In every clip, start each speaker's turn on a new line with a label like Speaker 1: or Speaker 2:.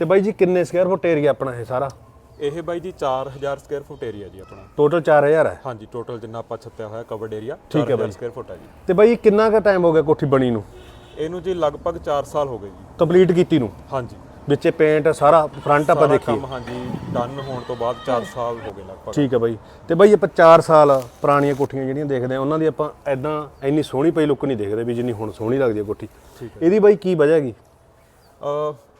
Speaker 1: ਤੇ ਬਾਈ ਜੀ ਕਿੰਨੇ ਸਕੁਅਰ ਫੁੱਟ ਏਰੀਆ ਆਪਣਾ ਇਹ ਸਾਰਾ?
Speaker 2: ਇਹ ਬਾਈ ਜੀ 4000 ਸਕੁਅਰ ਫੁੱਟ ਏਰੀਆ ਜੀ ਆਪਣਾ।
Speaker 1: ਟੋਟਲ 4000 ਹੈ?
Speaker 2: ਹਾਂਜੀ ਟੋਟਲ ਜਿੰਨਾ ਆਪਾਂ ਛੱਤਿਆ ਹੋਇਆ ਕਵਰਡ ਏਰੀਆ
Speaker 1: ਠੀਕ ਹੈ
Speaker 2: 4000 ਸਕੁਅਰ ਫੁੱਟ ਹੈ ਜੀ।
Speaker 1: ਤੇ ਬਾਈ ਕਿੰਨਾ ਕੁ ਟਾਈਮ ਹੋ ਗਿਆ ਕੋਠੀ ਬਣੀ ਨੂੰ?
Speaker 2: ਇਹਨੂੰ ਜੀ ਲਗਭਗ 4 ਸਾਲ ਹੋ ਗਏ ਜੀ।
Speaker 1: ਕੰਪਲੀਟ ਕੀਤੀ ਨੂੰ?
Speaker 2: ਹਾਂਜੀ।
Speaker 1: ਵਿੱਚੇ ਪੇਂਟ ਸਾਰਾ ਫਰੰਟ ਆਪਾਂ
Speaker 2: ਸਾਰਾ
Speaker 1: ਦੇਖੀਏ।
Speaker 2: ਕੰਮ ਹਾਂਜੀ ਡਨ ਹੋਣ ਤੋਂ ਬਾਅਦ 4 ਸਾਲ ਹੋ ਗਏ ਲਗਭਗ।
Speaker 1: ਠੀਕ ਹੈ ਬਾਈ। ਤੇ ਬਾਈ ਆਪਾਂ 4 ਸਾਲ ਪੁਰਾਣੀਆਂ ਕੋਠੀਆਂ ਜਿਹੜੀਆਂ ਦੇਖਦੇ ਆ ਉਹਨਾਂ ਦੀ ਆਪਾਂ ਐਦਾਂ ਇੰਨੀ ਸੋਹਣੀ ਪਈ ਲੁੱਕ ਨਹੀਂ ਦੇਖਦੇ ਵੀ ਜਿੰਨੀ ਹੁਣ ਸੋਹਣੀ ਲੱਗਦੀ ਹੈ ਕੋਠੀ। ਇਹਦੀ ਬਾਈ ਕੀ ਵਜ੍ਹਾ ਹੈਗੀ?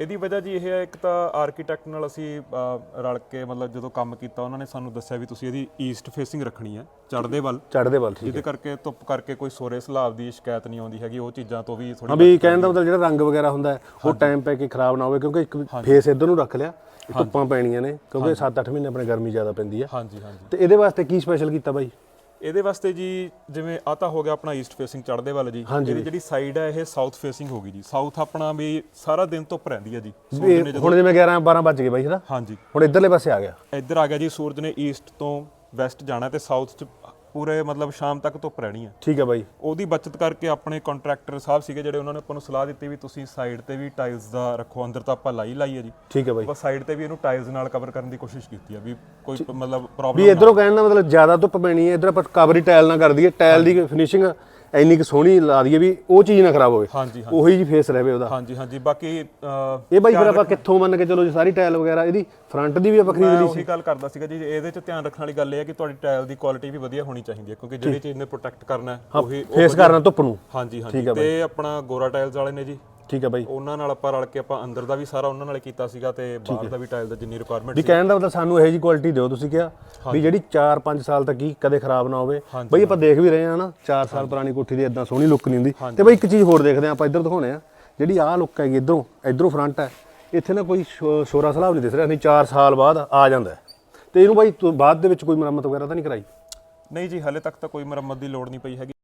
Speaker 2: ਇਹਦੀ ਵਜ੍ਹਾ ਜੀ ਇਹ ਹੈ ਇੱਕ ਤਾਂ ਆਰਕੀਟੈਕਟ ਨਾਲ ਅਸੀਂ ਅ, ਰਲ ਕੇ ਮਤਲਬ ਜਦੋਂ ਕੰਮ ਕੀਤਾ ਉਹਨਾਂ ਨੇ ਸਾਨੂੰ ਦੱਸਿਆ ਵੀ ਤੁਸੀਂ ਇਹਦੀ ਈਸਟ ਫੇਸਿੰਗ ਰੱਖਣੀ ਹੈ ਚੜ੍ਹਦੇ ਵੱਲ।
Speaker 1: ਚੜ੍ਹਦੇ ਵੱਲ ਠੀਕ
Speaker 2: ਜਿਹਦੇ ਕਰਕੇ ਧੁੱਪ ਕਰਕੇ ਕੋਈ ਸੋਰੇ ਸਲਾਬ ਦੀ ਸ਼ਿਕਾਇਤ ਨਹੀਂ ਆਉਂਦੀ ਹੈਗੀ ਉਹ ਚੀਜ਼ਾਂ ਤੋਂ ਵੀ
Speaker 1: ਹਾਂ
Speaker 2: ਥੋੜੀ
Speaker 1: ਵੀ ਕਹਿਣ ਦਾ ਮਤਲਬ ਜਿਹੜਾ ਰੰਗ ਵਗੈਰਾ ਹੁੰਦਾ ਹੈ, ਉਹ ਟਾਈਮ ਪੈ ਕੇ ਖਰਾਬ ਨਾ ਹੋਵੇ ਕਿਉਂਕਿ ਇੱਕ ਫੇਸ ਇੱਧਰ ਨੂੰ ਰੱਖ ਲਿਆ ਇਹ ਧੁੱਪਾਂ ਪੈਣੀਆਂ ਨੇ ਕਿਉਂਕਿ 7-8 ਮਹੀਨੇ ਆਪਣੇ ਗਰਮੀ ਜ਼ਿਆਦਾ ਪੈਂਦੀ ਹੈ।
Speaker 2: ਹਾਂਜੀ ਹਾਂਜੀ।
Speaker 1: ਤੇ ਇਹਦੇ ਵਾਸਤੇ ਕੀ ਸਪੈਸ਼ਲ ਕੀਤਾ ਬਾਈ?
Speaker 2: ਇਹਦੇ ਵਾਸਤੇ ਜੀ ਜਿਵੇਂ ਆ ਤਾਂ ਹੋ ਗਿਆ ਆਪਣਾ ਈਸਟ ਫੇਸਿੰਗ ਚੜ੍ਹਦੇ ਵੱਲ ਜੀ। ਇਹਦੀ ਜਿਹੜੀ ਸਾਈਡ ਹੈ ਇਹ ਸਾਊਥ ਫੇਸਿੰਗ ਹੋ ਗਈ ਜੀ। ਸਾਊਥ ਆਪਣਾ ਵੀ ਸਾਰਾ ਦਿਨ ਧੁੱਪ ਰਹਿੰਦੀ ਹੈ ਜੀ।
Speaker 1: ਹੁਣ ਜਿਵੇਂ 11 12 ਵੱਜ ਗਏ ਬਾਈ ਹਨਾ
Speaker 2: ਹਾਂਜੀ।
Speaker 1: ਹੁਣ ਇੱਧਰਲੇ ਪਾਸੇ ਆ ਗਿਆ।
Speaker 2: ਇੱਧਰ ਆ ਗਿਆ ਜੀ ਸੂਰਜ ਨੇ ਈਸਟ ਤੋਂ ਵੈਸਟ ਜਾਣਾ ਤੇ ਸਾਊਥ ਚ ਪੂਰੇ ਮਤਲਬ ਸ਼ਾਮ ਤੱਕ ਧੁੱਪ ਰਹਿਣੀ ਹੈ
Speaker 1: ਠੀਕ ਹੈ ਬਾਈ।
Speaker 2: ਉਹਦੀ ਬਚਤ ਕਰਕੇ ਆਪਣੇ ਕੰਟਰੈਕਟਰ ਸਾਹਿਬ ਸੀਗੇ ਜਿਹੜੇ ਉਹਨਾਂ ਨੇ ਆਪਾਂ ਨੂੰ ਸਲਾਹ ਦਿੱਤੀ ਵੀ ਤੁਸੀਂ ਸਾਈਡ ਤੇ ਵੀ ਟਾਈਲਸ ਦਾ ਰੱਖੋ ਅੰਦਰ ਤਾਂ ਆਪਾਂ ਲਾਈ ਲਾਈ ਹੈ ਜੀ।
Speaker 1: ਠੀਕ ਹੈ ਬਾਈ।
Speaker 2: ਬਸ ਸਾਈਡ ਤੇ ਵੀ ਇਹਨੂੰ ਟਾਈਲਸ ਨਾਲ ਕਵਰ ਕਰਨ ਦੀ ਕੋਸ਼ਿਸ਼ ਕੀਤੀ ਹੈ ਵੀ ਕੋਈ ਮਤਲਬ
Speaker 1: ਵੀ
Speaker 2: ਪ੍ਰੋਬਲਮ
Speaker 1: ਇਧਰੋਂ ਕਹਿਣ ਦਾ ਮਤਲਬ ਜ਼ਿਆਦਾ ਧੁੱਪ ਪੈਣੀ ਹੈ ਇਧਰ ਆਪਾਂ ਕਵਰ ਟਾਇਲ ਨਾਲ ਕਰ ਦਈਏ ਟਾਇਲ ਦੀ ਫਿਨਿਸ਼ਿੰਗ ਇੰਨੀ ਕੁ ਸੋਹਣੀ ਲਾ ਦਈਏ ਵੀ ਉਹ ਚੀਜ਼ ਨਾ ਖਰਾਬ ਹੋਵੇ।
Speaker 2: ਹਾਂਜੀ
Speaker 1: ਉਹੀ ਜੀ ਫੇਸ ਰਹੇ ਉਹਦਾ।
Speaker 2: ਹਾਂਜੀ ਹਾਂਜੀ। ਬਾਕੀ
Speaker 1: ਇਹ ਬਾਈ ਫਿਰ ਆਪਾਂ ਕਿੱਥੋਂ ਮੰਨ ਕੇ ਚਲੋ ਜੀ ਸਾਰੀ ਟਾਇਲ ਵਗੈਰਾ ਇਹਦੀ ਫਰੰਟ ਦੀ ਵੀ ਆਪਾਂ ਖਰੀਦ
Speaker 2: ਮੈਂ
Speaker 1: ਲਈ
Speaker 2: ਉਹੀ ਗੱਲ ਕਰਦਾ ਸੀਗਾ ਜੀ ਇਹਦੇ ਚ ਧਿਆਨ ਰੱਖਣ ਵਾਲੀ ਗੱਲ ਇਹ ਹੈ ਕਿ ਤੁਹਾਡੀ ਟਾਇਲ ਦੀ ਕੁਆਲਿਟੀ ਵੀ ਵਧੀਆ ਹੋਣੀ ਚਾਹੀਦੀ ਹੈ ਕਿਉਂਕਿ ਜਿਹੜੀ ਚੀਜ਼ ਨੇ ਪ੍ਰੋਟੈਕਟ ਕਰਨਾ ਉਹ
Speaker 1: ਫੇਸ ਕਰਨਾ ਧੁੱਪ ਨੂੰ।
Speaker 2: ਹਾਂਜੀ ਹਾਂਜੀ। ਤੇ ਆਪਣਾ ਗੋਰਾ ਟਾਇਲਸ ਵਾਲੇ ਨੇ ਜੀ।
Speaker 1: ਠੀਕ ਹੈ ਬਾਈ।
Speaker 2: ਉਹਨਾਂ ਨਾਲ ਆਪਾਂ ਰਲ ਕੇ ਆਪਾਂ ਅੰਦਰ ਦਾ ਵੀ ਸਾਰਾ ਉਹਨਾਂ ਨਾਲ ਕੀਤਾ ਸੀਗਾ ਤੇ ਬਾਹਰ ਦਾ ਵੀ ਟਾਇਲ ਦਾ ਜਿੰਨੀ ਰਿਕੁਆਇਰਮੈਂਟ
Speaker 1: ਵੀ ਕਹਿਣ ਦਾ ਮਤਲਬ ਸਾਨੂੰ ਇਹੋ ਜੀ ਕੁਆਲਿਟੀ ਦਿਓ ਤੁਸੀਂ ਕਿਹਾ ਵੀ ਜਿਹੜੀ 4-5 ਸਾਲ ਤੱਕ ਹੀ ਕਦੇ ਖਰਾਬ ਨਾ ਹੋਵੇ। ਬਈ ਆਪਾਂ ਦੇਖ ਵੀ ਰਹੇ ਹਾਂ ਨਾ 4 ਸਾਲ ਪੁਰਾਣੀ ਕੋਠੀ ਦੀ ਇਦਾਂ ਸੋਹਣੀ ਲੁੱਕ ਨਹੀਂ ਹੁੰਦੀ। ਤੇ ਬਈ ਇੱਕ ਚੀਜ਼ ਹੋਰ ਦੇਖਦੇ ਆਪਾਂ ਇੱਧਰ ਦਿਖਾਉਣੇ ਆ ਜਿਹੜੀ ਆਹ ਲੁੱਕ ਹੈਗੀ ਇਧਰੋਂ ਇਧਰੋਂ ਫਰੰਟ ਹੈ। ਇੱਥੇ ਨਾ ਕੋਈ ਸ਼ੋਰਾ ਸਲਾਬ ਨਹੀਂ ਦਿਸ ਰਿਹਾ ਨਹੀਂ 4 ਸਾਲ ਬਾਅਦ ਆ ਜਾਂਦਾ। ਤੇ ਇਹਨੂੰ ਬਾਈ ਬਾਅਦ ਦੇ ਵਿੱਚ ਕੋਈ ਮੁਰੰਮਤ ਵਗੈਰਾ ਤਾਂ ਨਹੀਂ ਕਰਾਈ?
Speaker 2: ਨਹੀਂ ਜੀ ਹਲੇ ਤੱਕ ਤਾਂ ਕੋਈ ਮੁਰੰਮਤ ਦੀ ਲੋੜ ਨਹੀਂ ਪਈ ਹੈਗੀ।